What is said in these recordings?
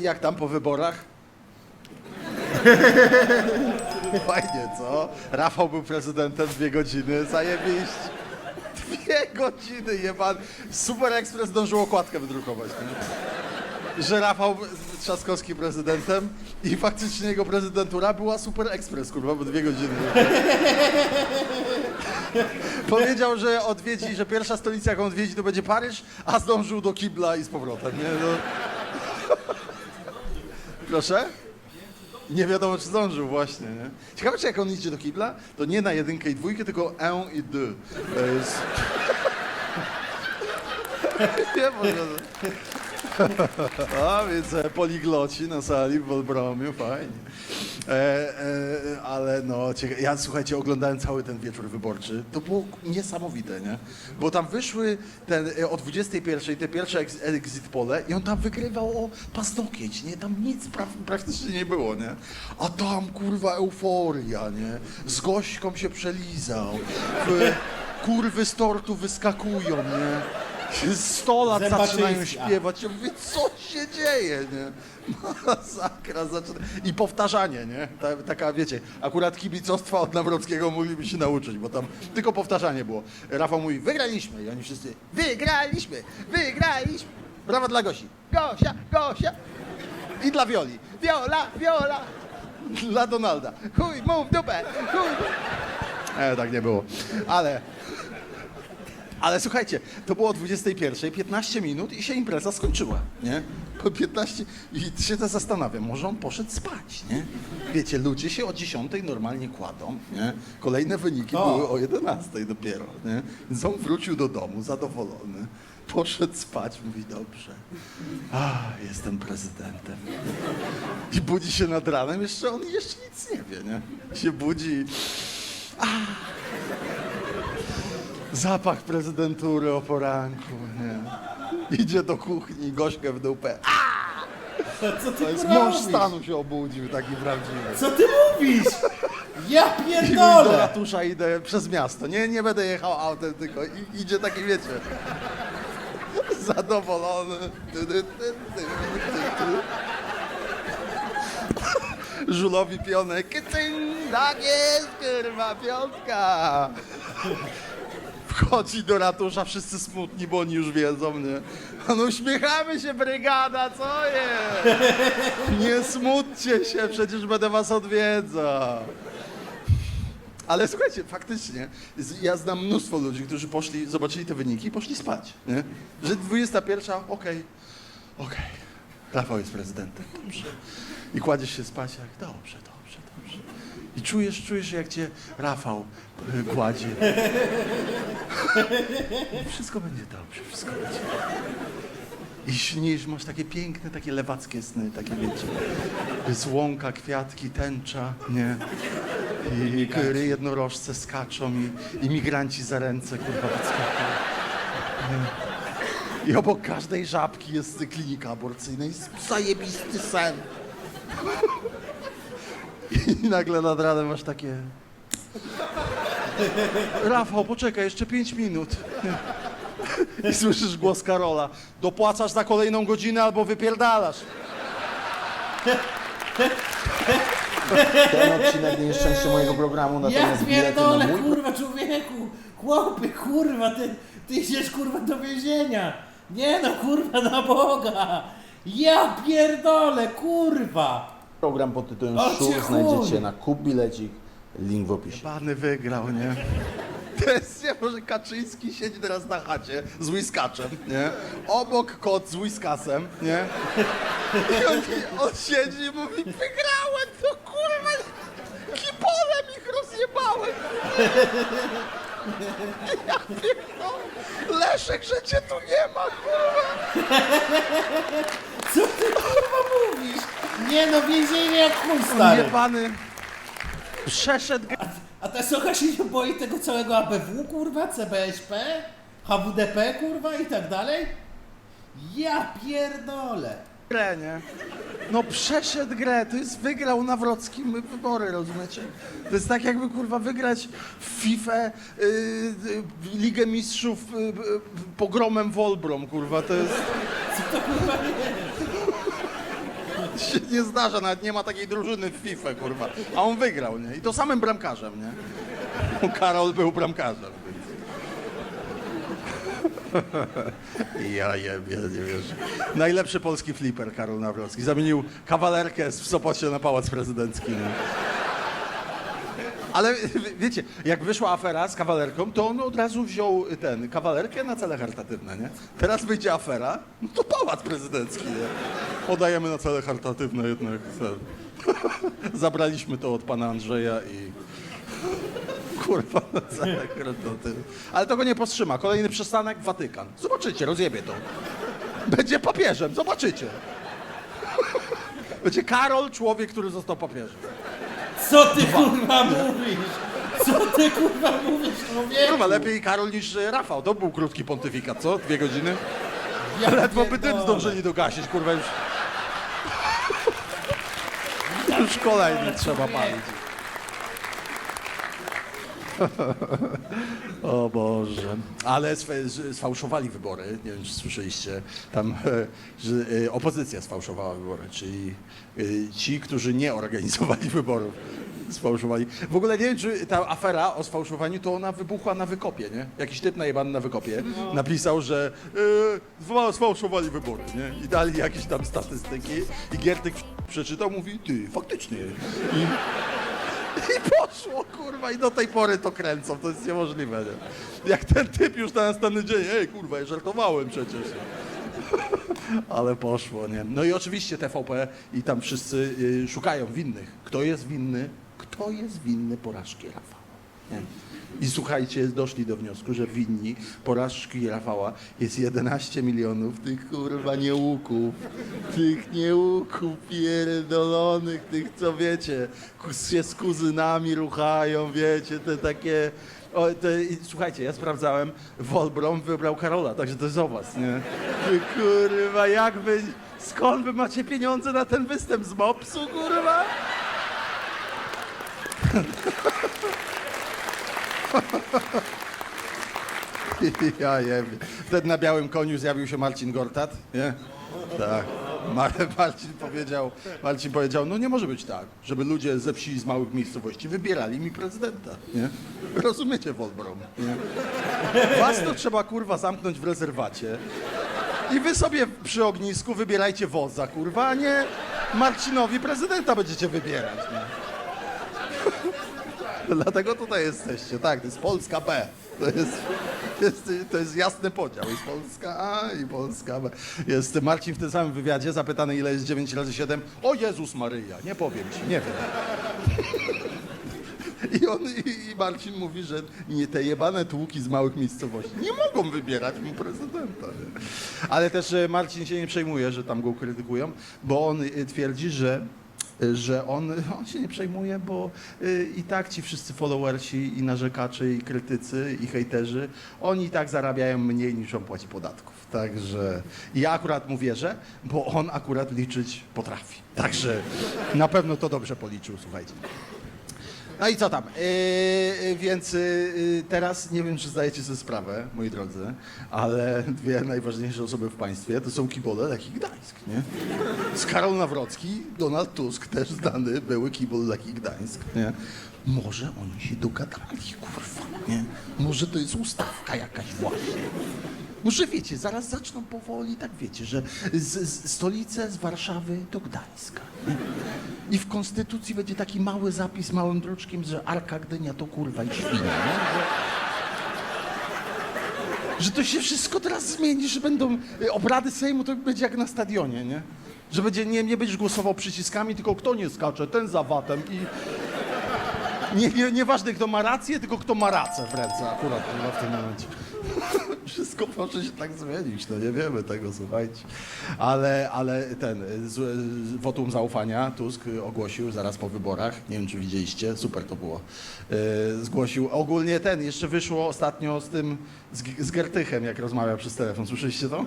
jak tam po wyborach? Fajnie, co? Rafał był prezydentem dwie godziny, zajebiście. Dwie godziny, jeban. Super Express zdążył okładkę wydrukować. Nie? Że Rafał Trzaskowski prezydentem i faktycznie jego prezydentura była Super Express, kurwa, bo dwie godziny. Powiedział, że odwiedzi, że pierwsza stolica, jaką odwiedzi, to będzie Paryż, a zdążył do kibla i z powrotem, nie? No. Proszę? Nie wiadomo, czy zdążył właśnie, nie? Ciekawe, czy jak on idzie do kibla, to nie na jedynkę i dwójkę, tylko un i deux. To jest... nie może... A, więc e, poligloci na sali w Wolbromiu, fajnie. E, e, ale no, ja słuchajcie, oglądałem cały ten wieczór wyborczy. To było niesamowite, nie? Bo tam wyszły ten, e, o 21 te pierwsze ex, exit pole i on tam wygrywał o paznokieć, nie? Tam nic pra, praktycznie nie było, nie? A tam kurwa euforia, nie? Z gośką się przelizał. Kurwy z tortu wyskakują, nie? 100 lat zaczynają śpiewać. Ja mówię, co się dzieje, nie? Masakra zaczyna. I powtarzanie, nie? Ta, taka, wiecie, akurat kibicostwa od Nawrockiego mogliby się nauczyć, bo tam tylko powtarzanie było. Rafał mówi, wygraliśmy. I oni wszyscy, wygraliśmy, wygraliśmy. Brawa dla Gosi. Gosia, Gosia. I dla Wioli. Wiola, Wiola. Dla Donalda. Chuj, mów dupę, chuj. E, tak nie było. Ale... Ale słuchajcie, to było o 21, 15 minut i się impreza skończyła, nie? Po 15 i się to zastanawiam, może on poszedł spać, nie? Wiecie, ludzie się o 10 normalnie kładą, nie? Kolejne wyniki O. były o 11 dopiero, nie? Więc on wrócił do domu zadowolony, poszedł spać, mówi dobrze, a jestem prezydentem. I budzi się nad ranem, jeszcze on jeszcze nic nie wie, nie? Się budzi, Zapach prezydentury o poranku, nie? Idzie do kuchni, gośkę w dupę. Co ty To jest robisz? mąż stanu się obudził, taki prawdziwy. Co ty mówisz? Ja I mówi do pierdolę! ratusza idę przez miasto. Nie, nie będę jechał autem, tylko i, idzie taki, wiecie, zadowolony. Ty, ty, ty, ty, ty, ty. Żulowi pionek. Kycyn, tak jest, kurwa, piątka. Wchodzi do ratusza, wszyscy smutni, bo oni już wiedzą, nie? No uśmiechamy się, brygada, co jest? Nie smućcie się, przecież będę was odwiedzał. Ale słuchajcie, faktycznie, ja znam mnóstwo ludzi, którzy poszli, zobaczyli te wyniki i poszli spać, nie? Że 21, okej, okej, Rafał jest prezydentem, dobrze. I kładziesz się spać, jak dobrze, dobrze, dobrze. I czujesz, czujesz, jak cię Rafał y. I wszystko będzie dobrze, wszystko będzie i śnisz, masz takie piękne, takie lewackie sny, takie wiecie. Jest łąka, kwiatki, tęcza, nie? I kury jednorożce skaczą i imigranci za ręce, kurwa, podskakują. I obok każdej żabki jest klinika aborcyjna. Jest zajebisty sen. I nagle nad ranem masz takie... Rafał, poczekaj, jeszcze pięć minut. I słyszysz głos Karola. Dopłacasz za kolejną godzinę albo wypierdalasz. Ten odcinek nie jest częścią mojego programu, Ja natomiast bilety na pierdolę, mój kurwa, człowieku! Chłopie, kurwa, ty, ty idziesz, kurwa, do więzienia! Nie no, kurwa, na Boga! Ja pierdolę, kurwa! Program pod tytułem O, cię Szur chuj! znajdziecie na Kup Bilecik, link w opisie. Pany wygrał, nie? To jest, nie, może Kaczyński siedzi teraz na chacie z whiskaczem, nie? Obok kot z whiskasem, nie? I on, on siedzi i mówi, wygrałem to kurwa, kipolem ich rozjebałem. Ja pierdolę, Leszek, że cię tu nie ma, kurwa. Co ty, kurwa, mówisz? Nie no, więzienie jak chuj, stary! Jebany przeszedł A ta socha się nie boi tego całego ABW, kurwa, CBSP, HWDP, kurwa, i tak dalej? Ja pierdolę! grę, nie? No przeszedł grę, to jest wygrał Nawrockim wybory, rozumiecie? To jest tak jakby kurwa wygrać w FIFA y, y, Ligę Mistrzów y, y, pogromem Wolbrom, kurwa, to jest... Co to kurwa jest? Się nie zdarza, nawet nie ma takiej drużyny w FIFA, kurwa. A on wygrał, nie? I to samym bramkarzem, nie? Karol był bramkarzem. Ja jebie, nie wiesz. Najlepszy polski flipper Karol Nawrocki. Zamienił kawalerkę w Sopocie na Pałac Prezydencki. Nie? Ale wie- wiecie, jak wyszła afera z kawalerką, to on od razu wziął ten, kawalerkę na cele charytatywne, nie? Teraz wyjdzie afera, no to pałac prezydencki, nie? Podajemy na cele charytatywne jednak. Zabraliśmy to od pana Andrzeja i... Kurwa, na cele charytatywne. Ale to go nie powstrzyma. Kolejny przystanek Watykan. Zobaczycie, rozjebie to. Będzie papieżem, zobaczycie. Będzie Karol, człowiek, który został papieżem. Co ty kurwa mówisz? Co ty kurwa mówisz, człowieku? Kurwa, lepiej Karol niż e, Rafał. To był krótki pontyfikat, co? Dwie godziny? Ja Ledwo by tym pierdolę. zdążyli dogasić, kurwa już. Już kolejny trzeba palić. O Boże. Ale sfałszowali wybory. Nie wiem, czy słyszeliście. Tam, że e, opozycja sfałszowała wybory, czyli e, ci, którzy nie organizowali wyborów. Sfałszowali. W ogóle nie wiem, czy ta afera o sfałszowaniu, to ona wybuchła na wykopie, nie? Jakiś typ najebany na wykopie napisał, że sfa- sfałszowali wybory, nie? I dali jakieś tam statystyki i Giertyk przeczytał, mówi, ty, faktycznie. I, i poszło, kurwa, i do tej pory to kręcą, to jest niemożliwe, nie? Jak ten typ już na następny dzień, ej, kurwa, ja żartowałem przecież. Ale poszło, nie? No i oczywiście TVP i tam wszyscy y, szukają winnych. Kto jest winny? Kto jest winny porażki Rafała? Nie? I słuchajcie, doszli do wniosku, że winni porażki Rafała jest 11 milionów tych kurwa nieuków, tych nieuków pierdolonych, tych co wiecie, się z kuzynami ruchają, wiecie, te takie... O, te, słuchajcie, ja sprawdzałem, Wolbrom wybrał Karola, także to jest o was, nie? Ty, kurwa, jak wy, skąd wy macie pieniądze na ten występ z Mopsu, kurwa? Ja wiem. Wtedy na białym koniu zjawił się Marcin Gortat, nie? Tak. Mar- Marcin powiedział, Marcin powiedział, no nie może być tak, żeby ludzie ze wsi z małych miejscowości wybierali mi prezydenta, nie? Rozumiecie, Wolbrom, nie? Was to trzeba, kurwa, zamknąć w rezerwacie i wy sobie przy ognisku wybierajcie wodza, kurwa, a nie Marcinowi prezydenta będziecie wybierać, nie? Dlatego tutaj jesteście, tak, to jest Polska B. To jest, jest, to jest jasny podział. Jest Polska A i Polska B. Jest Marcin w tym samym wywiadzie zapytany, ile jest 9 razy 7. O Jezus Maryja, nie powiem ci, nie wiem. I, on, i, I Marcin mówi, że nie, te jebane tłuki z małych miejscowości nie mogą wybierać mu prezydenta. Nie? Ale też e, Marcin się nie przejmuje, że tam go krytykują, bo on e, twierdzi, że że on, on się nie przejmuje, bo y, i tak ci wszyscy followersi i narzekacze i krytycy i hejterzy, oni i tak zarabiają mniej niż on płaci podatków. Także ja akurat mu wierzę, bo on akurat liczyć potrafi. Także na pewno to dobrze policzył, słuchajcie. No i co tam? Yy, więc yy, teraz nie wiem, czy zdajecie sobie sprawę, moi drodzy, ale dwie najważniejsze osoby w państwie to są kibole Lechii Gdańsk, nie? Z Karol Nawrocki, Donald Tusk, też znany były kibol Lechii Gdańsk, nie? Może oni się dogadali, kurwa, nie? Może to jest ustawka jakaś właśnie. Może wiecie, zaraz zaczną powoli, tak wiecie, że z, z stolice z Warszawy do Gdańska. I w konstytucji będzie taki mały zapis małym druczkiem, że Arka Gdynia to kurwa i świnia. Że, że to się wszystko teraz zmieni, że będą y, obrady Sejmu, to będzie jak na stadionie, nie? Że będzie, nie, nie będziesz głosował przyciskami, tylko kto nie skacze, ten za watem i... Nie, nie, nieważne kto ma rację, tylko kto ma racę w ręce akurat w tym momencie. Wszystko może się tak zmienić, no nie wiemy tego, słuchajcie. Ale, ale ten, z, z, wotum zaufania Tusk ogłosił zaraz po wyborach, nie wiem czy widzieliście, super to było. Yy, zgłosił, ogólnie ten, jeszcze wyszło ostatnio z tym, z, z Gertychem, jak rozmawiał przez telefon, słyszeliście to?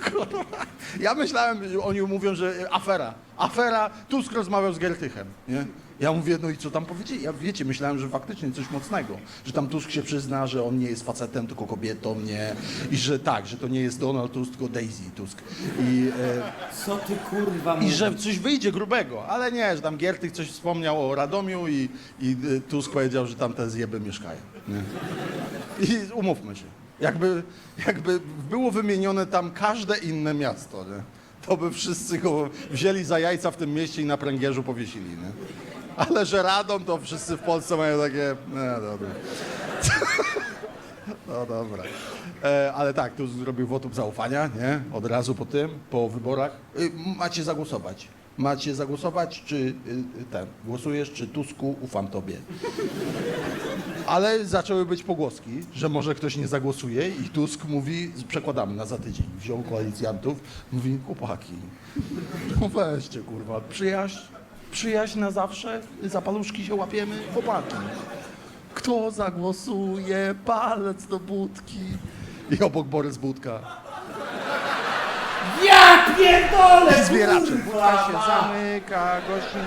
Kurwa. Ja myślałem, oni mówią, że afera. Afera, Tusk rozmawiał z Gertychem, nie? Ja mówię, no i co tam powiedzieli? Ja wiecie, myślałem, że faktycznie coś mocnego. Że tam Tusk się przyzna, że on nie jest facetem, tylko kobietą, nie? I że tak, że to nie jest Donald Tusk, tylko Daisy Tusk. I, e, Co ty kurwa i że coś wyjdzie grubego, ale nie, że tam Giertych coś wspomniał o Radomiu i, i Tusk powiedział, że tam te zjeby mieszkają. Nie? I umówmy się, jakby, jakby było wymienione tam każde inne miasto, nie? to by wszyscy go wzięli za jajca w tym mieście i na pręgierzu powiesili. Nie? Ale że Radom, to wszyscy w Polsce mają takie, no dobra. No dobra. E, ale tak, tu zrobił wotum zaufania, nie? Od razu po tym, po wyborach. Y, macie zagłosować. Macie zagłosować, czy y, y, ten, głosujesz, czy Tusku, ufam tobie. Ale zaczęły być pogłoski, że może ktoś nie zagłosuje i Tusk mówi, przekładamy na za tydzień. Wziął koalicjantów, mówi, chłopaki, no weźcie kurwa, przyjaźń, przyjaźń na zawsze, za paluszki się łapiemy, chłopaki. Kto zagłosuje? Palec do budki. I obok Borys Budka. Ja pierdolę! Kurwa, Budka się zamyka, gościn.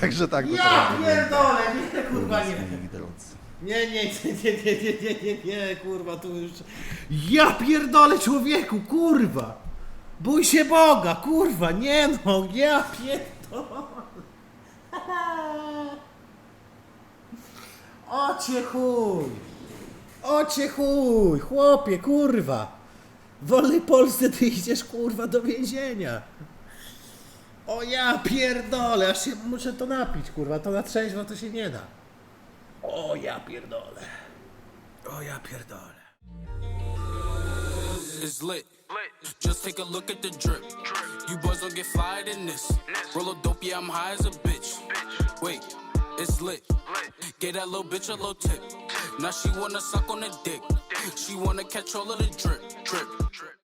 Także tak to Ja teraz pierdolę! Nie, kurwa nie. Moi drodzy. Nie, nie, nie, nie, nie, nie, nie, nie, nie, kurwa, tu już... Ja pierdolę człowieku, kurwa! Bój się Boga, kurwa, nie no, ja pierdolę! Ocie chuj! Ocie chuj, chłopie, kurwa! W wolnej Polsce ty idziesz, kurwa, do więzienia! O ja pierdolę, aż się muszę to napić, kurwa, to na trzeźwo to się nie da. O ja pierdolę. O ja pierdolę. It's lit. Just take a look at the drip. You boys don't get fired in this. Roll a dope, yeah, I'm high as a bitch. Wait, it's lit. Get that little bitch a little tip. Now she wanna suck on the dick. She wanna catch all of the drip, drip, drip.